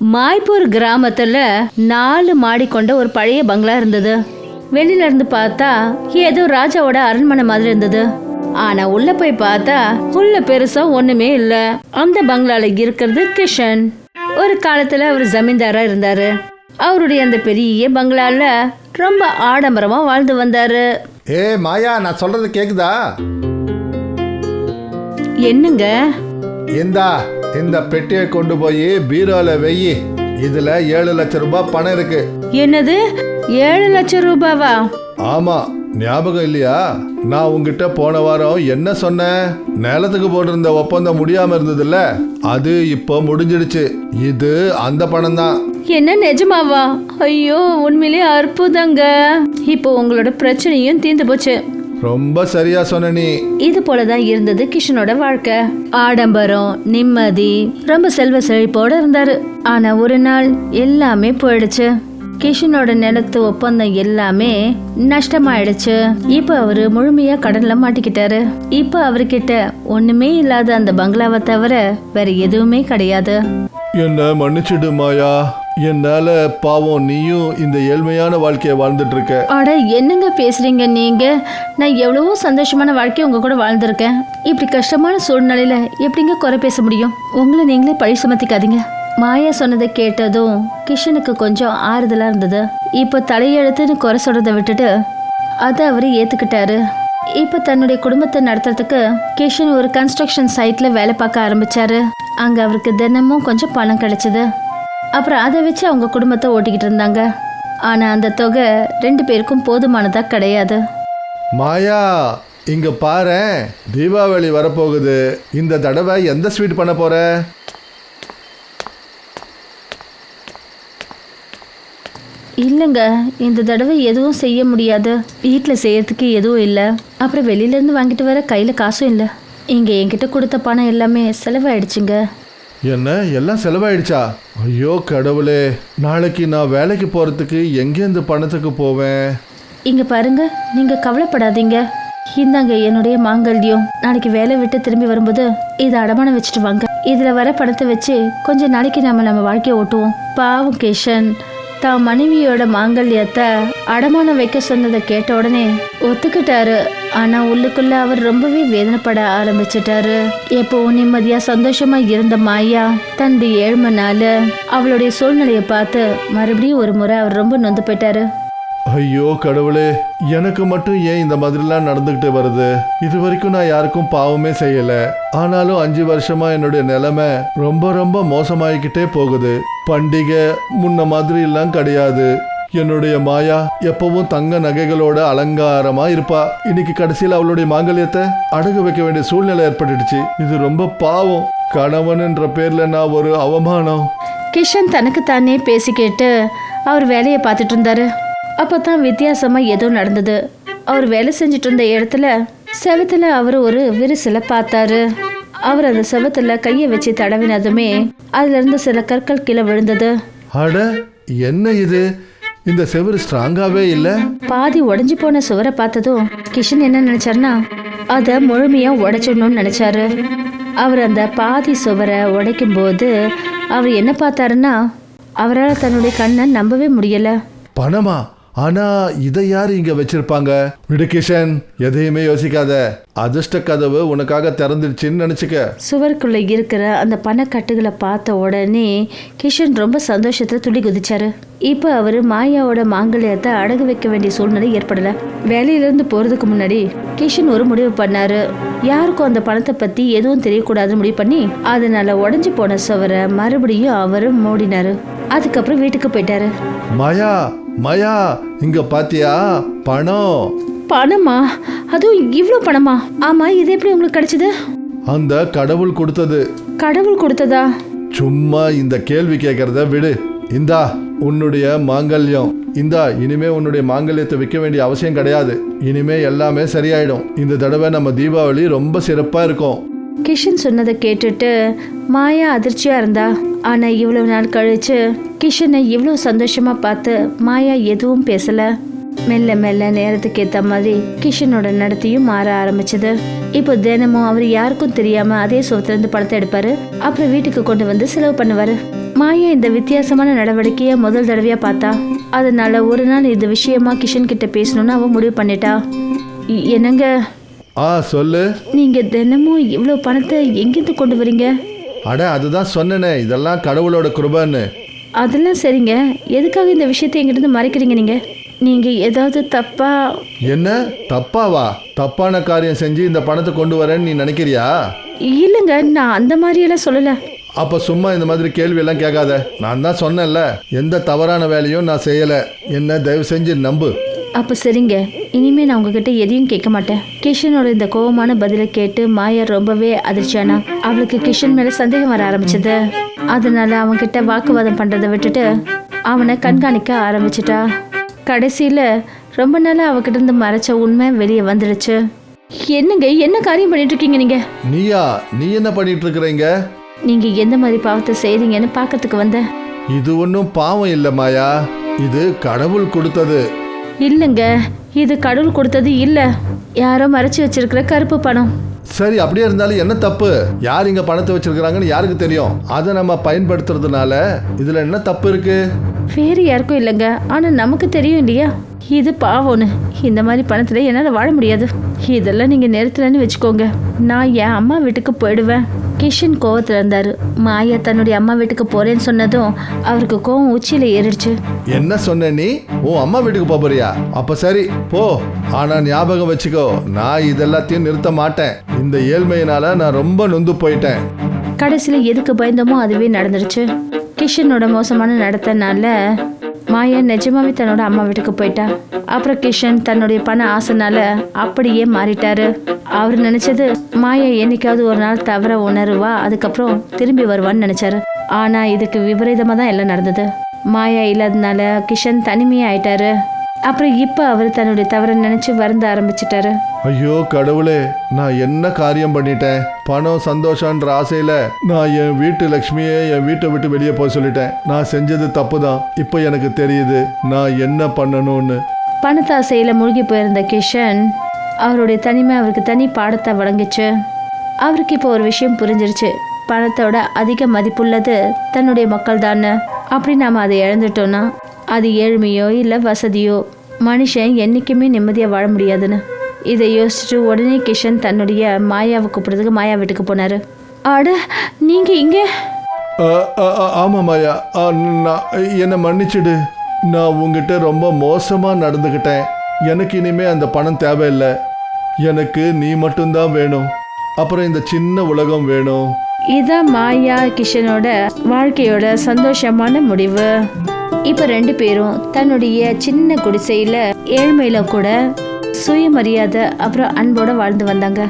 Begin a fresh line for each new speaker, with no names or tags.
மாய்ப்பூர் கிராமத்துல நாலு மாடி கொண்ட ஒரு பழைய பங்களா இருந்தது. வெளியில இருந்து பார்த்தா ஏதோ ராஜாவோட அரண்மனை மாதிரி இருந்தது. ஆனா உள்ள போய் பார்த்தா உள்ள பெருசா ஒண்ணுமே இல்ல. அந்த பங்களால இருக்கிறது கிஷன். ஒரு காலத்துல அவர் ஜமீன்தாரா இருந்தாரு. அவருடைய அந்த பெரிய பங்களால ரொம்ப ஆடம்பரமா வாழ்ந்து வந்தாரு.
ஏ மாயா நான் சொல்றது கேக்குதா?
என்னங்க?
இந்தா இந்த பெட்டியை கொண்டு போய் பீரோல வெயி. இதுல ஏழு லட்சம் ரூபாய் பணம் இருக்கு.
என்னது? ஏழு லட்சம் ரூபாவா?
ஆமா ஞாபகம் இல்லையா? நான் உங்ககிட்ட போன வாரம் என்ன சொன்னேன்? நிலத்துக்கு போட்டிருந்த ஒப்பந்தம் முடியாம இருந்ததுல்ல? அது இப்போ முடிஞ்சிடுச்சு. இது அந்த பணம் தான்.
என்ன நிஜமாவா? ஐயோ உண்மையிலே அற்புதங்க. இப்போ உங்களோட பிரச்சனையும் தீர்ந்து போச்சு.
ரொம்ப சரியா சொன்ன நீ.
இது போலதான் இருந்தது கிஷனோட வாழ்க்கை. ஆடம்பரம் நிம்மதி ரொம்ப செல்வ செழிப்போட இருந்தாரு. ஆனா ஒரு நாள் எல்லாமே போயிடுச்சு. கிஷனோட நிலத்து ஒப்பந்தம் எல்லாமே நஷ்டமாயிடுச்சு. இப்ப அவரு முழுமையா கடன்ல மாட்டிக்கிட்டாரு. இப்ப அவர்கிட்ட ஒண்ணுமே இல்லாத அந்த பங்களாவை தவிர வேற எதுவுமே கிடையாது.
என்ன மன்னிச்சிடு மாயா. என்னால பாவம் நீயும் இந்த ஏழ்மையான வாழ்க்கையை வாழ்ந்துட்டு இருக்க
அட என்னங்க பேசுறீங்க நீங்க? நான் எவ்வளவோ சந்தோஷமான வாழ்க்கையை உங்க கூட வாழ்ந்திருக்கேன். இப்படி கஷ்டமான சூழ்நிலையில எப்படிங்க குறை பேச முடியும்? உங்களை நீங்களே பழி சுமத்திக்காதீங்க. மாயா சொன்னதை கேட்டதும் கிஷனுக்கு கொஞ்சம் ஆறுதலா இருந்தது. இப்போ தலையெழுத்துன்னு குறை சொல்றதை விட்டுட்டு அதை அவர் ஏத்துக்கிட்டாரு. இப்போ தன்னுடைய குடும்பத்தை நடத்துறதுக்கு கிஷன் ஒரு கன்ஸ்ட்ரக்ஷன் சைட்ல வேலை பார்க்க ஆரம்பிச்சாரு. அங்க அவருக்கு தினமும் கொஞ்சம் பணம் கிடைச்சது. அப்புறம் அதை வச்சு அவங்க குடும்பத்தை ஓட்டிக்கிட்டு இருந்தாங்க. ஆனா அந்த தொகை ரெண்டு பேருக்கும் போதுமானதா கிடையாது.
மாயா இங்க பாரேன் தீபாவளி வரப்போகுது. இந்த தடவை எந்த ஸ்வீட் பண்ண போற?
இல்லைங்க இந்த தடவை எதுவும் செய்ய முடியாது. வீட்டில் செய்யறதுக்கு எதுவும் இல்லை. அப்புறம் வெளியிலேருந்து வாங்கிட்டு வர கையில் காசும் இல்லை. இங்கே என்கிட்ட கொடுத்த பணம் எல்லாமே செலவாயிடுச்சுங்க.
என்ன எல்லாம் செலவாயிடுச்சா? ஐயோ கடவுளே. நாளைக்கு நான் வேலைக்கு போறதுக்கு எங்கேருந்து பணத்துக்கு போவேன்?
இங்க பாருங்க நீங்க கவலைப்படாதீங்க. இந்தாங்க என்னுடைய மாங்கல்யம். நாளைக்கு வேலை விட்டு திரும்பி வரும்போது இதை அடமானம் வச்சுட்டு வாங்க. இதுல வர பணத்தை வச்சு கொஞ்ச நாளைக்கு நம்ம நம்ம வாழ்க்கையை ஓட்டுவோம். பாவம் கிஷன் தான் மனைவியோட மாங்கல்யத்தை அடமானம் வைக்க சொன்னதை கேட்ட உடனே ஒத்துக்கிட்டாரு. ஆனா உள்ளுக்குள்ள அவர் ரொம்பவே வேதனைப்பட ஆரம்பிச்சிட்டாரு. எப்பவும் நிம்மதியா சந்தோஷமா இருந்த மாயா தன்னுடைய நாள் அவளுடைய சூழ்நிலையை பார்த்து மறுபடியும் ஒரு முறை அவர் ரொம்ப நொந்து போயிட்டாரு.
ஐயோ கடவுளே எனக்கு மட்டும் ஏன் இந்த மாதிரிலாம் நடந்துக்கிட்டு வருது? இது வரைக்கும் நான் யாருக்கும் பாவமே செய்யல. ஆனாலும் அஞ்சு வருஷமா என்னுடைய நிலைமை ரொம்ப ரொம்ப மோசமாயிக்கிட்டே போகுது. பண்டிகை முன்ன மாதிரி எல்லாம் கிடையாது. என்னுடைய மாயா எப்பவும் தங்க நகைகளோட அலங்காரமா இருப்பா. இன்னைக்கு கடைசியில் அவளுடைய மாங்கல்யத்தை அடகு வைக்க வேண்டிய சூழ்நிலை ஏற்பட்டுடுச்சு. இது ரொம்ப பாவம். கணவன்ன்ற பேர்ல நான் ஒரு அவமானம்.
கிஷன் தனக்கு தானே பேசிக்கிட்டு அவர் வேலையை பார்த்துட்டு இருந்தாரு. அப்போ தான் வித்தியாசமாக ஏதோ நடந்தது. அவர் வேலை செஞ்சுட்டு இருந்த இடத்துல செவத்துல அவர் ஒரு விரிசலை பார்த்தாரு. அவர் அந்த செவத்துல கையை வச்சு தடவினதுமே அதுல இருந்து சில கற்கள் கீழே விழுந்தது.
அட என்ன இது? இந்த செவுரு ஸ்ட்ராங்காவே இல்லை?
பாதி உடைஞ்சு போன சுவரை பார்த்ததும் கிஷன் என்ன நினைச்சாருன்னா அதை முழுமையா உடைச்சிடணும்னு நினைச்சாரு. அவர் அந்த பாதி சுவரை உடைக்கும் போது அவர் என்ன பார்த்தாருன்னா அவரால் தன்னுடைய கண்ணை நம்பவே முடியல.
பணமா? ஆனா இதை யார் இங்க வச்சிருப்பாங்க? விடு கிஷன் எதையுமே யோசிக்காத. அதிர்ஷ்ட கதவு உனக்காக திறந்துடுச்சுன்னு நினைச்சுக்க.
சுவருக்குள்ள இருக்கிற அந்த பணக்கட்டுகளை பார்த்த உடனே கிஷன் ரொம்ப சந்தோஷத்துல துள்ளி குதிச்சாரு. இப்போ அவர் மாயாவோட மாங்கல்யத்தை அடகு வைக்க வேண்டிய சூழ்நிலை ஏற்படல. வேலையிலிருந்து போறதுக்கு முன்னாடி கிஷன் ஒரு முடிவு பண்ணாரு. யாருக்கும் அந்த பணத்தை பத்தி எதுவும் தெரியக்கூடாதுன்னு முடிவு பண்ணி அதனால உடைஞ்சு போன சுவரை மறுபடியும் அவர் மூடினாரு. அதுக்கப்புறம் வீட்டுக்கு போயிட்டாரு.
மாயா மாயா இங்க பாத்தியா? பணம்.
பணமா? அதுவும் இவ்வளோ பணமா? ஆமா இது எப்படி உங்களுக்கு கிடைச்சது?
அந்த கடவுள் கொடுத்தது.
கடவுள் கொடுத்ததா?
சும்மா இந்த கேள்வி கேட்கறத விடு. இந்தா உன்னுடைய மாங்கல்யம். இந்தா இனிமே உன்னுடைய மாங்கல்யத்தை விற்க வேண்டிய அவசியம் கிடையாது. இனிமே எல்லாமே சரியாயிடும். இந்த தடவை நம்ம தீபாவளி ரொம்ப சிறப்பா இருக்கும்.
கிஷன் சொன்னதை கேட்டுட்டு மாயா அதிர்ச்சியா இருந்தா. ஆனா இவ்வளவு நாள் கழிச்சு கிஷனை இவ்வளவு சந்தோஷமா பார்த்து மாயா எதுவும் பேசல. மெல்ல மெல்ல நேரத்துக்கு ஏத்த மாதிரி கிஷனோட நடத்தையும் மாற ஆரம்பிச்சது. இப்போ தினமும் அவர் யாருக்கும் தெரியாம அதே சோத்துலேருந்து பணத்தை எடுப்பாரு. அப்புறம் வீட்டுக்கு கொண்டு வந்து செலவு பண்ணுவாரு. மாயா இந்த வித்தியாசமான நடவடிக்கையை முதல் தடவையா பார்த்தா. அதனால ஒரு நாள் இந்த விஷயமா கிஷன் கிட்ட பேசணும்னு அவ முடிவு பண்ணிட்டா. என்னங்க?
ஆ சொல்லு.
நீங்க தினமும் இவ்வளோ பணத்தை எங்கிருந்து கொண்டு வரீங்க?
அட அதுதான் சொன்னேனே. இதெல்லாம் கடவுளோட கிருபன்னு.
அதெல்லாம் சரிங்க. எதுக்காக இந்த விஷயத்தை எங்கிட்ட மறைக்கிறீங்க நீங்க? நீங்க ஏதாவது தப்பா?
என்ன? தப்பாவா? தப்பான காரியம் செஞ்சு இந்த பணத்தை கொண்டு வரேன்னு நீ நினைக்கிறியா?
இல்லைங்க நான் அந்த மாதிரியெல்லாம் சொல்லலை.
அப்ப சும்மா இந்த மாதிரி கேள்வி எல்லாம் கேட்காத. நான் தான் சொன்னேன்ல எந்த தவறான வேலையும் நான் செய்யல. என்ன தயவு செஞ்சு நம்பு.
அப்போ சரிங்க. இனிமே நான் உங்ககிட்ட எதையும் கேட்க மாட்டேன். கிஷனோட இந்த கோவமான பதிலை கேட்டு மாயா ரொம்பவே அதிர்ச்சியானா அவளுக்கு கிஷன் மேல சந்தேகம் வர ஆரம்பிச்சது. அதனால அவன்கிட்ட வாக்குவாதம் பண்றதை விட்டுட்டு அவனை கண்காணிக்க ஆரம்பிச்சிட்டா. கடைசியில ரொம்ப நாளா அவகிட்ட இருந்து மறைச்ச உண்மை வெளியே வந்துடுச்சு என்னங்க என்ன காரியம் பண்ணிட்டு இருக்கீங்க நீங்க?
நீயா நீ என்ன பண்ணிட்டு இருக்கிறீங்க?
நீங்க எந்த மாதிரி பாவத்தை செய்றீங்கன்னு பார்க்கறதுக்கு வந்தேன்.
இது ஒன்றும் பாவம் இல்லை மாயா. இது கடவுள் கொடுத்தது.
இல்லைங்க இது கடவுள் கொடுத்தது இல்லை. யாரோ மறைச்சு வச்சிருக்கிற கருப்பு பணம்.
சரி அப்படியே இருந்தாலும் என்ன தப்பு? யார் இங்க பணத்தை வச்சிருக்கிறாங்கன்னு யாருக்கு தெரியும்? அதை நம்ம பயன்படுத்துறதுனால இதுல என்ன தப்பு இருக்கு?
வேறு யாருக்கும் இல்லைங்க ஆனால் நமக்கு தெரியும் இல்லையா? இது பாவம்னு. இந்த மாதிரி பணத்தில் என்னால் வாழ முடியாது. இதெல்லாம் நீங்கள் நிறுத்தலன்னு வச்சுக்கோங்க. நான் என் அம்மா வீட்டுக்கு போயிடுவேன். கிஷன் கோவத்தில் இருந்தார். மாயா தன்னுடைய அம்மா வீட்டுக்கு போகிறேன்னு சொன்னதும் அவருக்கு கோவம் உச்சியில் ஏறிடுச்சு.
என்ன சொன்ன நீ? உன் அம்மா வீட்டுக்கு போப் போறியா? அப்ப சரி போ. ஆனா ஞாபகம் வச்சுக்கோ நான் இதெல்லாத்தையும் நிறுத்த மாட்டேன். இந்த ஏழ்மையினால நான் ரொம்ப நொந்து போயிட்டேன்.
கடைசியில் எதுக்கு பயந்தோமோ அதுவே நடந்துடுச்சு கிஷனோட மோசமான நடத்தனால மாயா நிஜமாவே தன்னோட அம்மா வீட்டுக்கு போயிட்டா. அப்புறம் கிஷன் தன்னுடைய பண ஆசைனால அப்படியே மாறிட்டாரு. அவர் நினைச்சது மாயா என்னைக்காவது ஒரு நாள் தவற உணருவா அதுக்கப்புறம் திரும்பி வருவான்னு நினைச்சாரு. ஆனா இதுக்கு விபரீதமா தான் எல்லாம் நடந்தது. மாயா இல்லாதனால கிஷன் தனிமையா ஆயிட்டாரு. அப்புறம் இப்போ அவர் தன்னுடைய தவறை நினைச்சு வருந்த ஆரம்பிச்சிட்டாரு.
ஐயோ கடவுளே நான் என்ன காரியம் பண்ணிட்டேன்? பணம் சந்தோஷன்ற ஆசையில நான் என் வீட்டு லக்ஷ்மியை என் வீட்டை விட்டு வெளியே போக சொல்லிட்டேன். நான் செஞ்சது தப்பு தான் இப்போ எனக்கு தெரியுது நான் என்ன பண்ணணும்னு.
பணத்தாசையில் மூழ்கி போயிருந்த கிஷன் அவருடைய தனிமை அவருக்கு தனி பாடத்தை வழங்குச்சு. அவருக்கு இப்போ ஒரு விஷயம் புரிஞ்சிருச்சு. பணத்தோட அதிக மதிப்புள்ளது தன்னுடைய மக்கள் தானே அப்படி நாம் அதை இழந்துட்டோம்னா? அது ஏழ்மையோ இல்லை வசதியோ? மனுஷன் என்றைக்குமே நிம்மதியாக வாழ முடியாதுன்னு. இதை யோசிச்சுட்டு உடனே கிஷன் தன்னுடைய மாயாவை கூப்பிட்றதுக்கு மாயா வீட்டுக்கு போனார். அட நீங்கள் இங்கே?
ஆமாம் மாயா. நான் என்னை மன்னிச்சிடு. நான் உங்ககிட்ட ரொம்ப மோசமாக நடந்துக்கிட்டேன் எனக்கு இனிமே அந்த பணம் தேவையில்லை. எனக்கு நீ மட்டும்தான் வேணும். அப்புறம் இந்த சின்ன உலகம் வேணும்.
இதான் மாயா கிஷனோட வாழ்க்கையோட சந்தோஷமான முடிவு. இப்ப ரெண்டு பேரும் தன்னுடைய சின்ன குடிசையில ஏழ்மையில கூட சுயமரியாதை அப்புறம் அன்போட வாழ்ந்து வந்தாங்க.